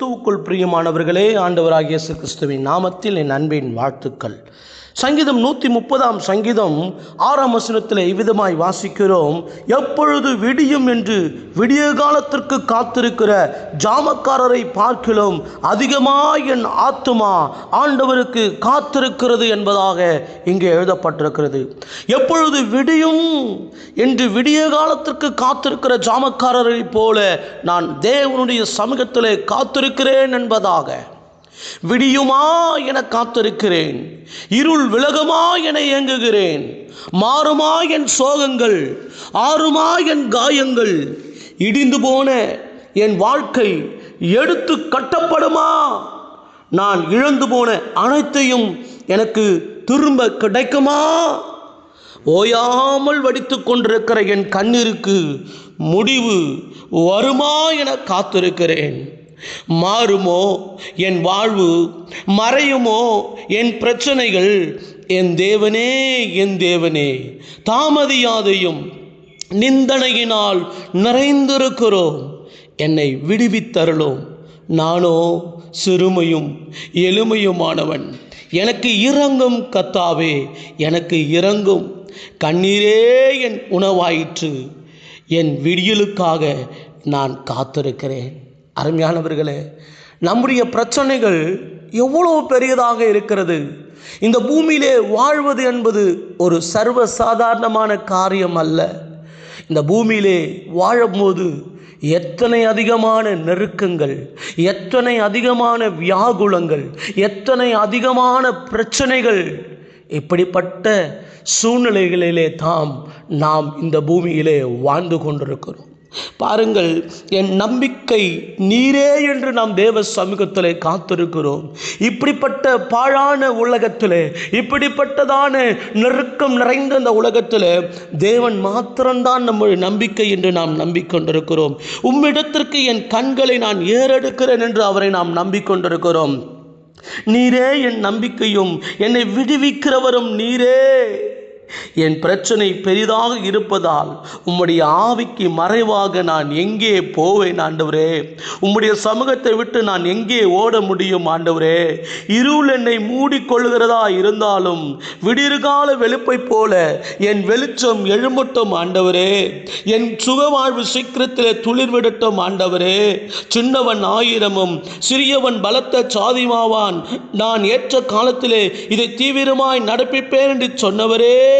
கிறிஸ்துவுக்குள் பிரியமானவர்களே ஆண்டவராகிய இயேசு கிறிஸ்துவின் நாமத்தில் என் அன்பின் வாழ்த்துக்கள். சங்கீதம் நூற்றி முப்பதாம் சங்கீதம் ஆறாம் வசனத்தில் இவ்விதமாய் வாசிக்கிறோம். எப்பொழுது விடியும் என்று விடிய காலத்திற்கு காத்திருக்கிற ஜாமக்காரரை பார்க்கிலும் அதிகமாய் என் ஆத்துமா ஆண்டவருக்கு காத்திருக்கிறது என்பதாக இங்கே எழுதப்பட்டிருக்கிறது. எப்பொழுது விடியும் என்று விடிய காலத்திற்கு காத்திருக்கிற ஜாமக்காரரைப் போல நான் தேவனுடைய சமூகத்திலே காத்திருக்கிறேன் என்பதாக. விடியுமா என காத்திருக்கிறேன். இருள் விலகுமா என இயங்குகிறேன் மாறுமா என் சோகங்கள் ஆறுமா என் காயங்கள். இடிந்து போன என் வாழ்க்கை எடுத்து கட்டப்படுமா? நான் இழந்து போன அனைத்தையும் எனக்கு திரும்ப கிடைக்குமா? ஓயாமல் வடித்து கொண்டிருக்கிற என் கண்ணிற்கு முடிவு வருமா என காத்திருக்கிறேன். மாறுமோ? என் வாழ்வு மறையுமோ? என் பிரச்சனைகள் என் தேவனே என் தேவனே. தாமதியாதையும் நிந்தனையினால் நிறைந்திருக்கிறோம். என்னை விடுவித்தருளோம். நானோ சிறுமையும் எளிமையுமானவன். எனக்கு இறங்கும் கத்தாவே எனக்கு இறங்கும் கண்ணீரே என் உணவாயிற்று. என் விடியலுக்காக நான் காத்திருக்கிறேன். அருமையானவர்களே நம்முடைய பிரச்சனைகள் எவ்வளவு பெரியதாக இருக்கிறது? இந்த பூமியிலே வாழ்வது என்பது ஒரு சர்வ சாதாரணமான காரியம் அல்ல. இந்த பூமியிலே வாழும்போது எத்தனை அதிகமான நெருக்கங்கள் எத்தனை அதிகமான வியாகுலங்கள் எத்தனை அதிகமான பிரச்சனைகள் இப்படிப்பட்ட சூழ்நிலைகளிலே தாம் நாம் இந்த பூமியிலே வாழ்ந்து கொண்டிருக்கிறோம். பாருங்கள் என் நம்பிக்கை நீரே என்று நாம் தேவ சமூகத்தில் காத்திருக்கிறோம். இப்படிப்பட்ட பாழான உலகத்தில் இப்படிப்பட்டதான நெருக்கம் நிறைந்த இந்த உலகத்தில் தேவன் மாத்திரம்தான் நம்முடைய நம்பிக்கை என்று நாம் நம்பிக்கொண்டிருக்கிறோம். உம்மிடத்திற்கு என் கண்களை நான் ஏறெடுக்கிறேன் என்று அவரை நாம் நம்பிக்கொண்டிருக்கிறோம். நீரே என் நம்பிக்கையும் என்னை விடுவிக்கிறவரும் நீரே. என் பிரச்சனை பெரிதாக இருப்பதால் உம்முடைய ஆவிக்கு மறைவாக நான் எங்கே போவேன் ஆண்டவரே? உம்முடைய சமூகத்தை விட்டு நான் எங்கே ஓட முடியும் ஆண்டவரே? இருள் என்னை மூடிக்கொள்கிறதா இருந்தாலும் விடிர்கால வெளுப்பை போல என் வெளிச்சம் எழும்பட்டும் ஆண்டவரே. என் சுகவாழ்வு சீக்கிரத்தில் துளிர் விடட்டும் ஆண்டவரே. சின்னவன் ஆயிரமும் சிறியவன் பலத்த சாதிமாவான். நான் ஏற்ற காலத்திலே இதை தீவிரமாய் நடப்பிப்பேன் என்று சொன்னவரே.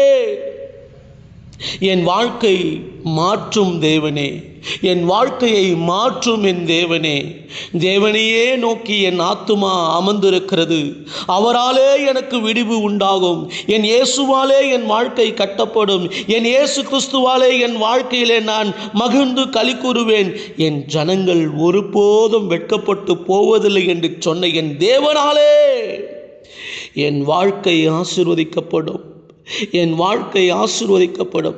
என் வாழ்க்கை மாற்றும் தேவனே என் வாழ்க்கையை மாற்றும் என் தேவனே. தேவனையே நோக்கி என் ஆத்துமா அமர்ந்திருக்கிறது. அவராலே எனக்கு விடிவு உண்டாகும். என் இயேசுவாலே என் வாழ்க்கை கட்டப்படும். என் இயேசு கிறிஸ்துவாலே என் வாழ்க்கையிலே நான் மகிழ்ந்து களி கூறுவேன். என் ஜனங்கள் ஒருபோதும் வெட்கப்பட்டு போவதில்லை என்று சொன்ன என் தேவனாலே என் வாழ்க்கை ஆசிர்வதிக்கப்படும். என் வாழ்க்கை ஆசிர்வதிக்கப்படும்.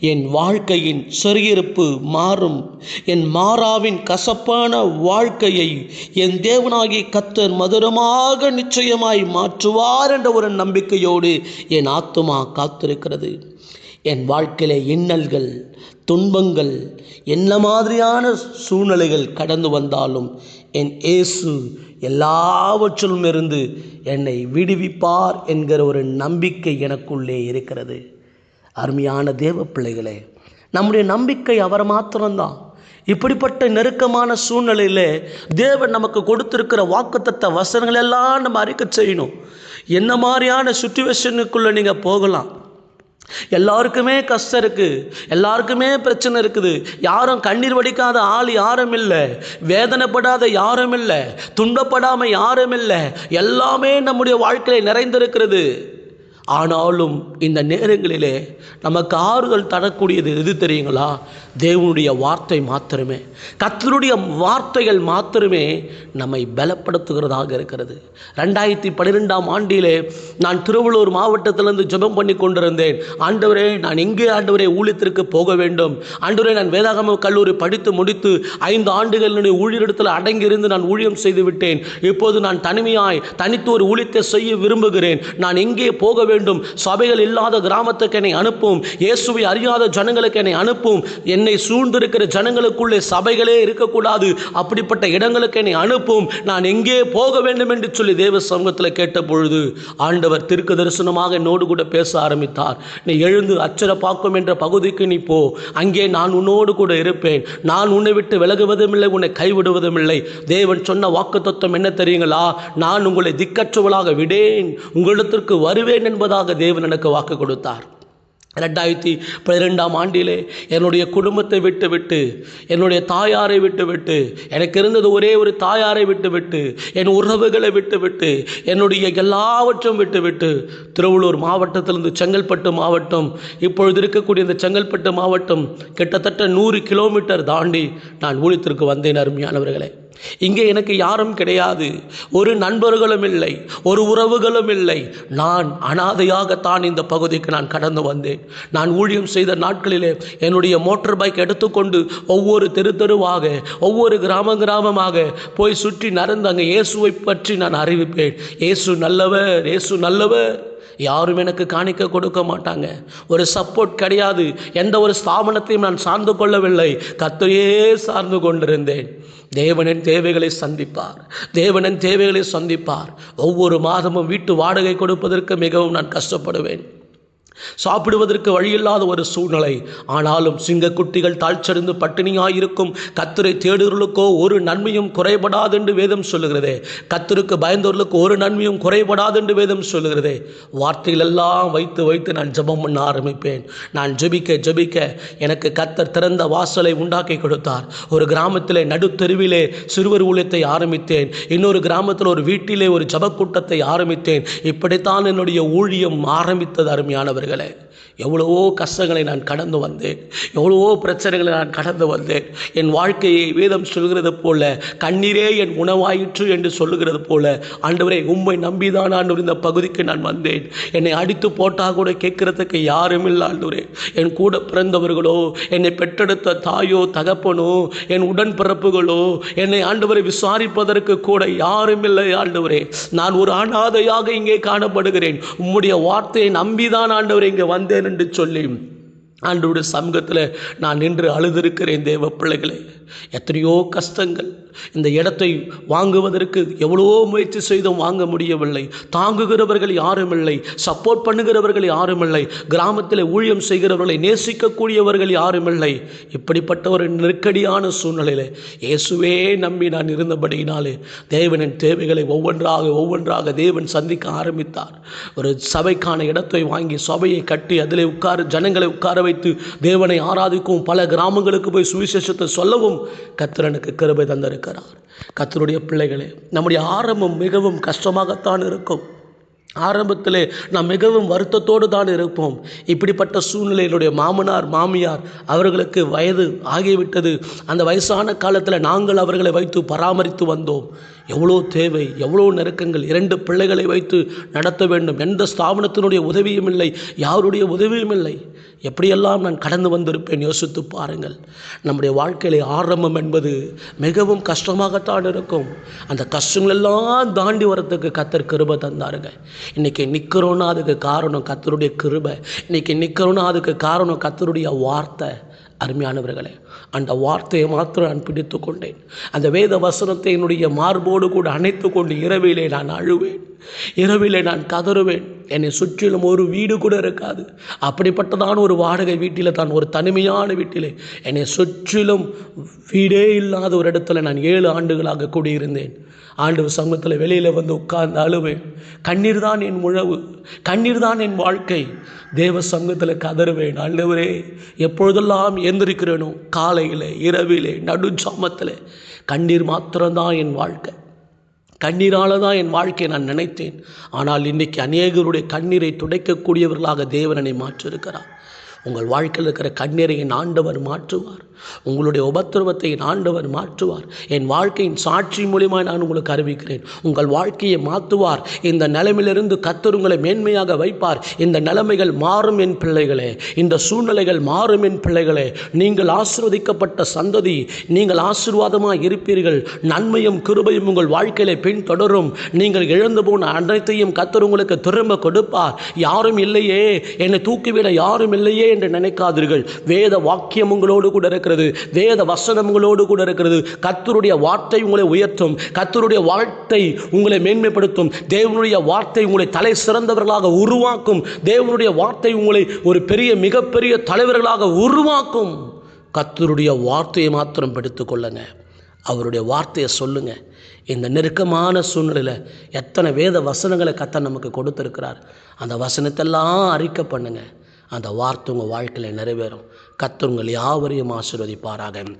என் வாழ்க்கையின் சிறியிருப்பு மாறும். என் மாறாவின் கசப்பான வாழ்க்கையை என் தேவனாகிய கத்தர் மதுரமாக நிச்சயமாய் மாற்றுவார் என்ற ஒரு நம்பிக்கையோடு என் ஆத்துமா காத்திருக்கிறது. என் வாழ்க்கையில இன்னல்கள் துன்பங்கள் என்ன மாதிரியான சூழ்நிலைகள் கடந்து வந்தாலும் என் இயேசு எல்லாவற்றிலும் இருந்து என்னை விடுவிப்பார் என்கிற ஒரு நம்பிக்கை எனக்குள்ளே இருக்கிறது. அருமையான தேவ பிள்ளைகளே நம்முடைய நம்பிக்கை அவர் மாத்திரம்தான். இப்படிப்பட்ட நெருக்கமான சூழ்நிலையில் தேவன் நமக்கு கொடுத்துருக்கிற வாக்குத்தத்த வசனங்கள் எல்லாம் நம்ம அறிக்கை செய்யணும். என்ன மாதிரியான சுச்சுவேஷனுக்குள்ளே நீங்கள் போகலாம்? எல்லாருக்குமே கஷ்டம் இருக்குது எல்லாருக்குமே பிரச்சனை இருக்குது. யாரும் கண்ணீர் வடிக்காத ஆள் யாரும் இல்லை. வேதனைப்படாத யாரும் இல்லை. துன்பப்படாமல் யாரும் இல்லை. எல்லாமே நம்முடைய வாழ்க்கையில் நிறைந்திருக்கிறது. ஆனாலும் இந்த நேரங்களிலே நமக்கு ஆறுதல் தரக்கூடியது எது தெரியுங்களா? தேவனுடைய வார்த்தை மாத்திரமே. கத்தருடைய வார்த்தைகள் மாத்திரமே நம்மை பலப்படுத்துகிறதாக இருக்கிறது. ரெண்டாயிரத்தி பன்னிரெண்டாம் ஆண்டிலே நான் திருவள்ளூர் மாவட்டத்திலிருந்து ஜெபம் பண்ணி கொண்டிருந்தேன். ஆண்டவரே நான் எங்கே ஆண்டவரே ஊழியத்திற்கு போக வேண்டும்? ஆண்டவரே நான் வேதாகம கல்லூரி படித்து முடித்து ஐந்து ஆண்டுகள் என்னுடைய ஊழியரிடத்தில் அடங்கியிருந்து நான் ஊழியம் செய்து விட்டேன். இப்போது நான் தனிமையாய் தனித்து ஒரு ஊழியத்தை செய்ய விரும்புகிறேன். நான் எங்கே போக வேண்டும். சபைகள் இல்லாத கிராமத்துக்கு என்னை அனுப்பும். இயேசுவை அறியாத ஜனங்களுக்கு என்னை அனுப்பும். என்னை சூழ்ந்திருக்கிற ஜனங்களுக்குள்ளே சபைகளே இருக்கக்கூடாது. அப்படிப்பட்ட இடங்களுக்கு என்னை அனுப்பும். நான் எங்கே போக வேண்டும் என்று சொல்லி தேவ சமூகத்தில் கேட்ட பொழுது ஆண்டவர் திருக்கு தரிசனமாக என்னோடு கூட பேச ஆரம்பித்தார். நீ எழுந்து அச்சரப்பாக்கும் என்ற பகுதிக்கு நீ போ. அங்கே நான் உன்னோடு கூட இருப்பேன். நான் உன்னை விட்டு விலகுவதும் இல்லை உன்னை கைவிடுவதும் இல்லை தேவன் சொன்ன வாக்குத்தத்தம் என்ன தெரியுங்களா? நான் உங்களை திக்கற்றவளாக விடேன். உங்களிடத்திற்கு வருவேன் என்பதாக தேவன் எனக்கு வாக்கு கொடுத்தார். ரெண்டாயிரத்தி பன்னிரெண்டாம் ஆண்டிலே என்னுடைய குடும்பத்தை விட்டு விட்டு என்னுடைய தாயாரை விட்டு விட்டு எனக்கு இருந்தது ஒரே ஒரு தாயாரை விட்டு விட்டு என் உறவுகளை விட்டு விட்டு என்னுடைய எல்லாவற்றையும் விட்டு விட்டு திருவள்ளூர் மாவட்டத்திலிருந்து செங்கல்பட்டு மாவட்டம் இப்பொழுது இருக்கக்கூடிய இந்த செங்கல்பட்டு மாவட்டம் கிட்டத்தட்ட நூறு கிலோமீட்டர் தாண்டி நான் ஊழியத்திற்கு வந்தேன் அருமையானவர்களே. இங்கே எனக்கு யாரும் கிடையாது. ஒரு நண்பர்களும் இல்லை ஒரு உறவுகளும் இல்லை. நான் அனாதையாகத்தான் இந்த பகுதிக்கு நான் கடந்து வந்தேன். நான் ஊழியம் செய்த நாட்களிலே என்னுடைய மோட்டார் பைக் எடுத்துக்கொண்டு ஒவ்வொரு தெரு தெருவாக ஒவ்வொரு கிராம கிராமமாக போய் சுற்றி நடந்து அங்கே இயேசுவை பற்றி நான் அறிவிப்பேன். இயேசு நல்லவர் இயேசு நல்லவர். யாரும் எனக்கு காணிக்க கொடுக்க மாட்டாங்க. ஒரு சப்போர்ட் கிடையாது. எந்த ஒரு ஸ்தாபனத்தையும் நான் சார்ந்து கொள்ளவில்லை. கத்தையே சார்ந்து கொண்டிருந்தேன். தேவனின் தேவைகளை சந்திப்பார். தேவனின் தேவைகளை சந்திப்பார். ஒவ்வொரு மாதமும் வீட்டு வாடகை கொடுப்பதற்கு மிகவும் நான் கஷ்டப்படுவேன். சாப்பிடுவதற்கு வழியில்லாத ஒரு சூழ்நிலை. ஆனாலும் சிங்கக்குட்டிகள் தாழ்ச்சறிந்து பட்டினியாயிருக்கும். கத்தரை தேடுகளுக்கோ ஒரு நன்மையும் குறைபடாது என்று வேதம் சொல்லுகிறதே. கத்தருக்கு பயந்தவர்களுக்கு ஒரு நன்மையும் குறைபடாது என்று வேதம் சொல்லுகிறதே. வார்த்தைகள் எல்லாம் வைத்து வைத்து நான் ஜெபம் பண்ண ஆரம்பிப்பேன். நான் ஜெபிக்க ஜெபிக்க எனக்கு கத்தர் திறந்த வாசலை உண்டாக்கி கொடுத்தார். ஒரு கிராமத்திலே நடுத்தெருவிலே சிறுவர் ஊழியத்தை ஆரம்பித்தேன். இன்னொரு கிராமத்தில் ஒரு வீட்டிலே ஒரு ஜபக்கூட்டத்தை ஆரம்பித்தேன். இப்படித்தான் என்னுடைய ஊழியம் ஆரம்பித்தது அருமையானவர். அருமையானவர்களே எவ்வளவோ கஷ்டங்களை நான் கடந்து வந்தேன். எவ்வளவோ பிரச்சனைகளை நான் கடந்து வந்தேன். என் வாழ்க்கையை வேதம் சொல்கிறது போல கண்ணீரே என் உணவாயிற்று என்று சொல்லுகிறது போல ஆண்டவரே உண்மை நம்பிதான் ஆண்டவர் இந்த பகுதிக்கு நான் வந்தேன். என்னை அடித்து போட்டால் கூட கேட்கறதுக்கு யாரும் இல்லை ஆண்டவரே. என் கூட பிறந்தவர்களோ என்னை பெற்றெடுத்த தாயோ தகப்பனோ என் உடன்பிறப்புகளோ என்னை ஆண்டவரை விசாரிப்பதற்கு கூட யாரும் இல்லை ஆண்டவரே. நான் ஒரு அனாதையாக இங்கே காணப்படுகிறேன். உம்முடைய வார்த்தையை நம்பிதான் ஆண்டவரே இங்கே வந்து வந்தேன் என்று சொல்லி ஆண்டவருடைய சமூகத்தில் நான் நின்று அழுதிருக்கிறேன் தேவ பிள்ளைகளே. எத்தனையோ கஷ்டங்கள் இந்த இடத்தை வாங்குவதற்கு எவ்வளவோ முயற்சி செய்தும் வாங்க முடியவில்லை. தாங்குகிறவர்கள் யாரும் இல்லை. சப்போர்ட் பண்ணுகிறவர்கள் யாரும் இல்லை. கிராமத்தில் ஊழியம் செய்கிறவர்களை நேசிக்கக்கூடியவர்கள் யாரும் இல்லை. இப்படிப்பட்ட ஒரு நெருக்கடியான சூழ்நிலையில் இயேசுவே நம்பி நான் இருந்தபடியினாலே தேவனின் தேவைகளை ஒவ்வொன்றாக ஒவ்வொன்றாக தேவன் சந்திக்க ஆரம்பித்தார். ஒரு சபைக்கான இடத்தை வாங்கி சபையை கட்டி அதில் உட்கார ஜனங்களை உட்கார வைத்து தேவனை ஆராதிக்கும் பல கிராமங்களுக்கு போய் சுவிசேஷத்தை சொல்லவும் கத்திரனுக்கு கிருபை தந்திருக்கிறார் கத்தருடைய பிள்ளைகளே நம்முடைய ஆரம்பம் மிகவும் கஷ்டமாகத்தான் இருக்கும். ஆரம்பத்திலே நாம் மிகவும் வருத்தத்தோடு தான் இருப்போம். இப்படிப்பட்ட சூழ்நிலையினுடைய மாமனார் மாமியார் அவர்களுக்கு வயது ஆகிவிட்டது. அந்த வயசான காலத்தில் நாங்கள் அவர்களை வைத்து பராமரித்து வந்தோம். எவ்வளோ தேவை எவ்வளோ நெருக்கங்கள் இரண்டு பிள்ளைகளை வைத்து நடத்த வேண்டும். எந்த ஸ்தாபனத்தினுடைய உதவியும் இல்லை யாருடைய உதவியும் இல்லை. எப்படியெல்லாம் நான் கடந்து வந்திருப்பேன் யோசித்து பாருங்கள். நம்முடைய வாழ்க்கையில ஆரம்பம் என்பது மிகவும் கஷ்டமாகத்தான் இருக்கும். அந்த கஷ்டங்களெல்லாம் தாண்டி வரத்துக்கு கத்தர் கிருபை தந்தாருங்க. இன்றைக்கி நிற்கிறோன்னா அதுக்கு காரணம் கத்தருடைய கிருபை. இன்னைக்கு நிற்கிறோன்னா அதுக்கு காரணம் கத்தருடைய வார்த்தை. அருமையானவர்களே அந்த வார்த்தையை மாத்திரம் நான் பிடித்து கொண்டேன் அந்த வேத வசனத்தை என்னுடைய மார்போடு கூட அணைத்து கொண்டு இரவிலே நான் அழுவேன். இரவிலே நான் கதறுவேன். என்னை சுற்றிலும் ஒரு வீடு கூட இருக்காது. அப்படிப்பட்டதான ஒரு வாடகை வீட்டில் தான் ஒரு தனிமையான வீட்டிலே என்னை சுற்றிலும் வீடே இல்லாத ஒரு இடத்துல நான் ஏழு ஆண்டுகளாக கூடியிருந்தேன். ஆண்டு சமூகத்தில் வெளியில் வந்து உட்கார்ந்து அழுவேன். கண்ணீர் தான் என் உழவு கண்ணீர் தான் என் வாழ்க்கை. தேவ சங்கத்தில் கதறுவேன். ஆண்டவரே எப்பொழுதெல்லாம் எந்திரிக்கிறேனோ காலையில் இரவிலே நடுச்சாமத்தில் கண்ணீர் மாத்திரம்தான் என் வாழ்க்கை. கண்ணீரால் தான் என் வாழ்க்கையை நான் நினைத்தேன். ஆனால் இன்னைக்கு அநேகருடைய கண்ணீரை துடைக்கக்கூடியவர்களாக தேவன் என்னை மாற்றிருக்கிறார் உங்கள் வாழ்க்கையில் இருக்கிற கண்ணீரை என் ஆண்டவர் மாற்றுவார். உங்களுடைய உபத்திரவத்தை என் ஆண்டவர் மாற்றுவார். என் வாழ்க்கையின் சாட்சி மூலியமாக நான் உங்களுக்கு அறிவிக்கிறேன். உங்கள் வாழ்க்கையை மாற்றுவார். இந்த நிலைமையிலிருந்து கத்தர் உங்களை மேன்மையாக வைப்பார். இந்த நிலைமைகள் மாறும் என் பிள்ளைகளே. இந்த சூழ்நிலைகள் மாறும் என் பிள்ளைகளே. நீங்கள் ஆசிர்வதிக்கப்பட்ட சந்ததி நீங்கள் ஆசீர்வாதமாக இருப்பீர்கள். நன்மையும் கிருபையும் உங்கள் வாழ்க்கையில பின்தொடரும். நீங்கள் இழந்து போன அனைத்தையும் கத்தர் உங்களுக்கு திரும்ப கொடுப்பார். யாரும் இல்லையே. என்னை தூக்கிவிட யாரும் இல்லையே. என்று நினைக்காதீர்கள். வேத வாக்கியம் உங்களோடு கூட இருக்கிறது. வேத வசனம் உங்களோடு கூட இருக்கிறது. கத்தருடைய வார்த்தை உங்களை உயர்த்தும். கத்தருடைய வார்த்தை உங்களை மேன்மைப்படுத்தும். தேவனுடைய வார்த்தை உங்களை தலை சிறந்தவர்களாக உருவாக்கும். தேவனுடைய வார்த்தை உங்களை ஒரு பெரிய மிகப்பெரிய தலைவர்களாக உருவாக்கும். கத்தருடைய வார்த்தையை மாத்திரம் படித்துக்கொள்ளுங்க அவருடைய வார்த்தையை சொல்லுங்க. இந்த நெருக்கமான சூழ்நிலையில் எத்தனை வேத வசனங்களை கத்த நமக்கு கொடுத்துருக்கிறார். அந்த வசனத்தெல்லாம் அறிக்கை பண்ணுங்க. அந்த வார்த்தை உங்கள் வாழ்க்கையில் நிறைவேறும். கத்தவங்கள் உங்கள் யாவரையும் ஆசீர்வதிப்பாராக.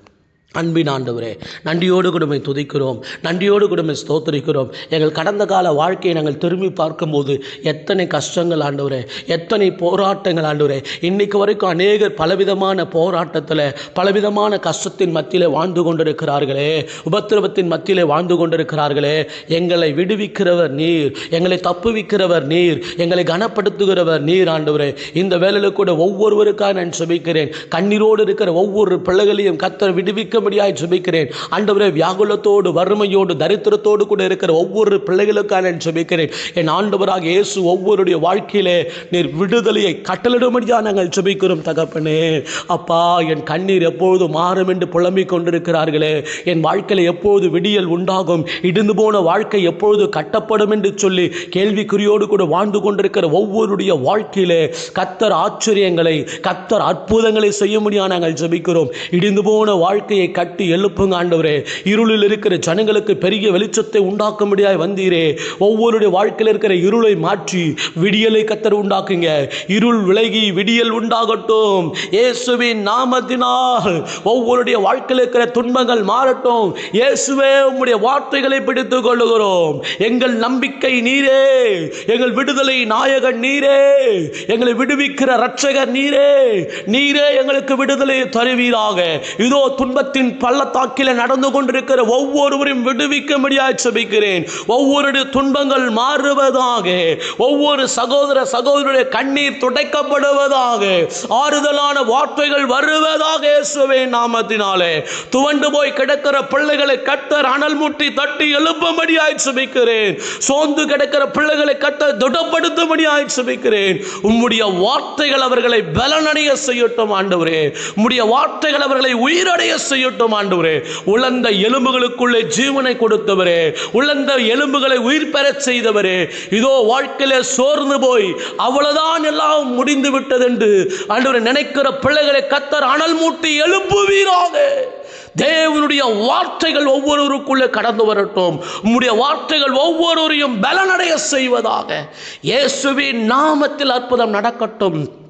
அன்பின் ஆண்டவரே நன்றியோடு கொடுமை துதிக்கிறோம் நன்றியோடு கொடுமை ஸ்தோத்தரிக்கிறோம். எங்கள் கடந்த கால வாழ்க்கையை நாங்கள் திரும்பி பார்க்கும்போது எத்தனை கஷ்டங்கள் ஆண்டவரே எத்தனை போராட்டங்கள் ஆண்டவரே. இன்னைக்கு வரைக்கும் அநேகர் பலவிதமான போராட்டத்தில் பலவிதமான கஷ்டத்தின் மத்தியிலே வாழ்ந்து கொண்டிருக்கிறார்களே. உபத்திரவத்தின் மத்தியிலே வாழ்ந்து கொண்டிருக்கிறார்களே. எங்களை விடுவிக்கிறவர் நீர் எங்களை தப்புவிக்கிறவர் நீர் எங்களை கனப்படுத்துகிறவர் நீர் ஆண்டவரே. இந்த வேலையில் கூட ஒவ்வொருவருக்காக நான் சுபிக்கிறேன். கண்ணீரோடு இருக்கிற ஒவ்வொரு பிள்ளைகளையும் கத்தர் விடுவிக்கும்படியாய் ஜெபிக்கிறேன். ஆண்டவரே வியாகுலத்தோடு வறுமையோடு தரித்திரத்தோடு கூட இருக்கிற ஒவ்வொரு பிள்ளைகளுக்காக நான் சுபிக்கிறேன் என் ஆண்டவராக இயேசு ஒவ்வொருடைய வாழ்க்கையிலே நீர் விடுதலையை கட்டளிடும்படியாக நாங்கள் சுபிக்கிறோம் தகப்பனே. அப்பா என் கண்ணீர் எப்பொழுது மாறும் என்று புலம்பிக் கொண்டிருக்கிறார்களே. என் வாழ்க்கையில் எப்போது விடியல் உண்டாகும் இடிந்து போன வாழ்க்கை எப்பொழுது கட்டப்படும் என்று சொல்லி கேள்விக்குறியோடு கூட வாழ்ந்து கொண்டிருக்கிற ஒவ்வொருடைய வாழ்க்கையிலே கத்தர் ஆச்சரியங்களை கத்தர் அற்புதங்களை செய்ய முடியாது நாங்கள் ஜெபிக்கிறோம். இடிந்து போன வாழ்க்கையை கட்டி எழுப்புங்க ஆண்டவரே. இருளில் இருக்கிற ஜனங்களுக்கு பெரிய வெளிச்சத்தை உண்டாக்க முடியாது வந்தீரே. ஒவ்வொருடைய வாழ்க்கையில் இருக்கிற இருளை மாற்றி விடியலை கத்தர் உண்டாக்குங்க. இருள் விலகி விடியல் உண்டாகட்டும். இயேசுவின் நாமத்தினால் ஒவ்வொருடைய வாழ்க்கையில் இருக்கிற துன்பங்கள் மாறட்டும். இயேசுவே உம்முடைய வார்த்தைகளை பிடித்துக் கொள்ளுகிறோம். எங்கள் நம்பிக்கை நீரே. எங்கள் விடுதலை நாயகன் நீரே. எங்களை விடுவிக்கிற ரட்சகர் நீரே. நீரே எங்களுக்கு விடுதலை தருவீராக. இதோ துன்பத்தில் துன்பத்தின் பள்ளத்தாக்கில நடந்து கொண்டிருக்கிற ஒவ்வொருவரையும் விடுவிக்கும்படியாய் செபிக்கிறேன் ஒவ்வொருடைய துன்பங்கள் மாறுவதாக ஒவ்வொரு சகோதர சகோதரருடைய கண்ணீர் துடைக்கப்படுவதாக ஆறுதலான வார்த்தைகள் வருவதாக இயேசுவே நாமத்தினாலே. துவண்டு போய் கிடக்கிற பிள்ளைகளை கத்தர் அனல் முட்டி தட்டி எழுப்பும்படியாய் சுபிக்கிறேன் சோர்ந்து கிடக்கிற பிள்ளைகளை கத்த திடப்படுத்தும்படியாய் சுபிக்கிறேன் உம்முடைய வார்த்தைகள் அவர்களை பலனடைய செய்யட்டும் ஆண்டவரே. உம்முடைய வார்த்தைகள் அவர்களை உயிரடைய செய்யட்டும் ஆண்டவரே. உழந்த எலும்புகளுக்குள்ளே ஜீவனை கொடுத்தவரே. உழந்த எலும்புகளை உயிர் பெறச் செய்தவரே. இதோ வாழ்க்கையில சோர்ந்து போய் அவ்வளவுதான் எல்லாம் முடிந்து விட்டது என்று ஆண்டவரை நினைக்கிற பிள்ளைகளை கத்தர் அனல் மூட்டி எழுப்புவீராக. தேவனுடைய வார்த்தைகள் ஒவ்வொருவருக்குள்ளே கடந்து வரட்டும். உம்முடைய வார்த்தைகள் ஒவ்வொருவரையும் பலனடைய செய்வதாக. இயேசுவின் நாமத்தில் அற்புதம் நடக்கட்டும்.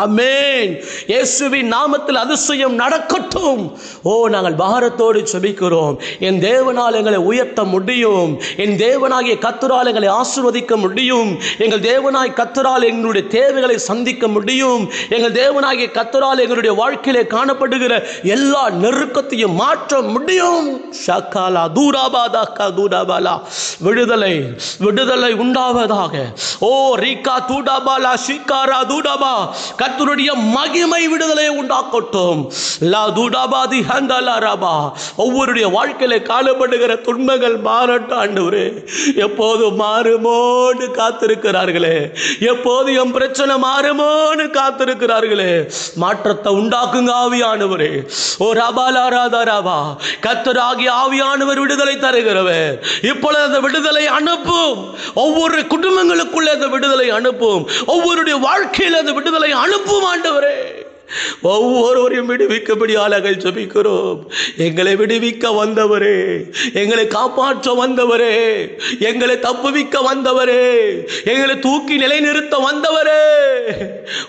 அமேன் இயேசுவின் நாமத்தில் அதிசயம் நடக்கட்டும். ஓ நாங்கள் பாரத்தோடு செபிக்கிறோம் என் தேவனால் எங்களை உயர்த்த முடியும். என் தேவனாகிய கத்தரால் எங்களை ஆசிர்வதிக்க முடியும். எங்கள் தேவனாய் கத்தரால் எங்களுடைய தேவைகளை சந்திக்க முடியும். எங்கள் தேவனாகிய கத்தரால் எங்களுடைய வாழ்க்கையிலே காணப்படுகிற எல்லா நெருக்கத்தையும் மாற்ற முடியும். ஷக்காலா தூராபாதா தூராபாலா. விடுதலை விடுதலை உண்டாவதாக. ஓ ரீகா தூடாபாலா ஷீகாரா தூடாபா கர்த்தருடைய மகிமை விடுதலை உண்டாக்கட்டும். லா துடாபாதி ஹந்தலா ஒவ்வொருடைய வாழ்க்கையில காணப்படுகிற துன்பங்கள் மாறட்டும் ஆண்டவரே. எப்போது மாறுமோன்னு காத்திருக்கிறார்களே. எப்போது என் பிரச்சனை மாறுமோன்னு காத்திருக்கிறார்களே. மாற்றத்தை உண்டாக்குங்க ஆவியானவரே. ஓ ராபாலா ராதா ராபா. கத்தராகிய ஆவியானவர் விடுதலை தருகிறவர். இப்பொழுது அந்த விடுதலை அனுப்பும். ஒவ்வொரு குடும்பங்களுக்குள்ளே அந்த விடுதலை அனுப்பும். ஒவ்வொருடைய வாழ்க்கையில் அந்த விடுதலை அனுப்பும் ஆண்டவரே. ஒவ்வொருவரையும் விடுவிக்கபடி ஆளாக ஜபிக்கிறோம். எங்களை விடுவிக்க வந்தவரே எங்களை காப்பாற்ற வந்தவரே எங்களை தப்புவிக்க வந்தவரே எங்களை தூக்கி நிலைநிறுத்த வந்தவரே.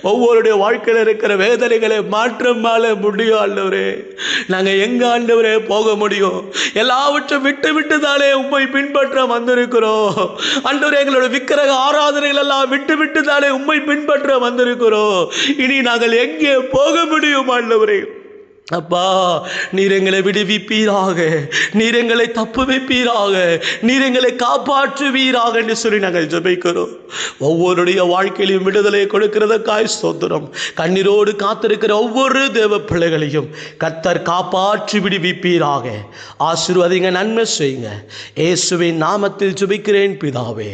ஒவ்வொருடைய வாழ்க்கையில் இருக்கிற வேதனைகளை மாற்றம் மேல முடியும் ஆண்டவரே. நாங்கள் எங்க ஆண்டவரே போக முடியும்? எல்லாவற்றையும் விட்டு விட்டு தானே உண்மை பின்பற்ற வந்திருக்கிறோம். ஆண்டவரே எங்களோட விக்கிரக ஆராதனைகள் எல்லாம் விட்டு விட்டு தானே உண்மை பின்பற்ற வந்திருக்கிறோம். இனி நாங்கள் எங்கே போக முடியும் ஆண்டவரே. அப்பா நீர் எங்களை விடுவிப்பீராக. நீர் எங்களை தப்பு வைப்பீராக நீர் எங்களை காப்பாற்றுவீராக என்று சொல்லி நாங்கள் ஜபிக்கிறோம். ஒவ்வொருடைய வாழ்க்கையிலும் விடுதலை கொடுக்கிறதற்காய் சோதனம் கண்ணீரோடு காத்திருக்கிற ஒவ்வொரு தேவ பிள்ளைகளையும் கத்தர் காப்பாற்றி விடுவிப்பீராக. ஆசீர்வாதிங்க நன்மை செய்யுங்க. இயேசுவின் நாமத்தில் ஜபிக்கிறேன் பிதாவே.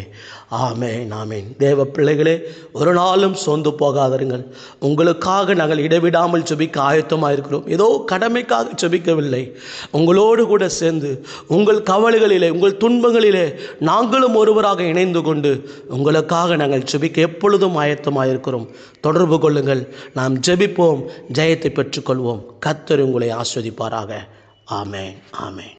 ஆமென் ஆமென். தேவ பிள்ளைகளே ஒரு நாளும் சோர்ந்து போகாதருங்கள். உங்களுக்காக நாங்கள் இடைவிடாமல் ஜெபிக்க ஆயத்தமாக இருக்கிறோம். ஏதோ கடமைக்காக ஜெபிக்கவில்லை. உங்களோடு கூட சேர்ந்து உங்கள் கவலைகளிலே உங்கள் துன்பங்களிலே நாங்களும் ஒருவராக இணைந்து கொண்டு உங்களுக்காக நாங்கள் ஜெபிக்க எப்பொழுதும் ஆயத்தமாக இருக்கிறோம். தொடர்பு கொள்ளுங்கள். நாம் ஜெபிப்போம். ஜெயத்தை பெற்றுக்கொள்வோம். கத்தர் உங்களை ஆஸ்வதிப்பாராக. ஆமே ஆமே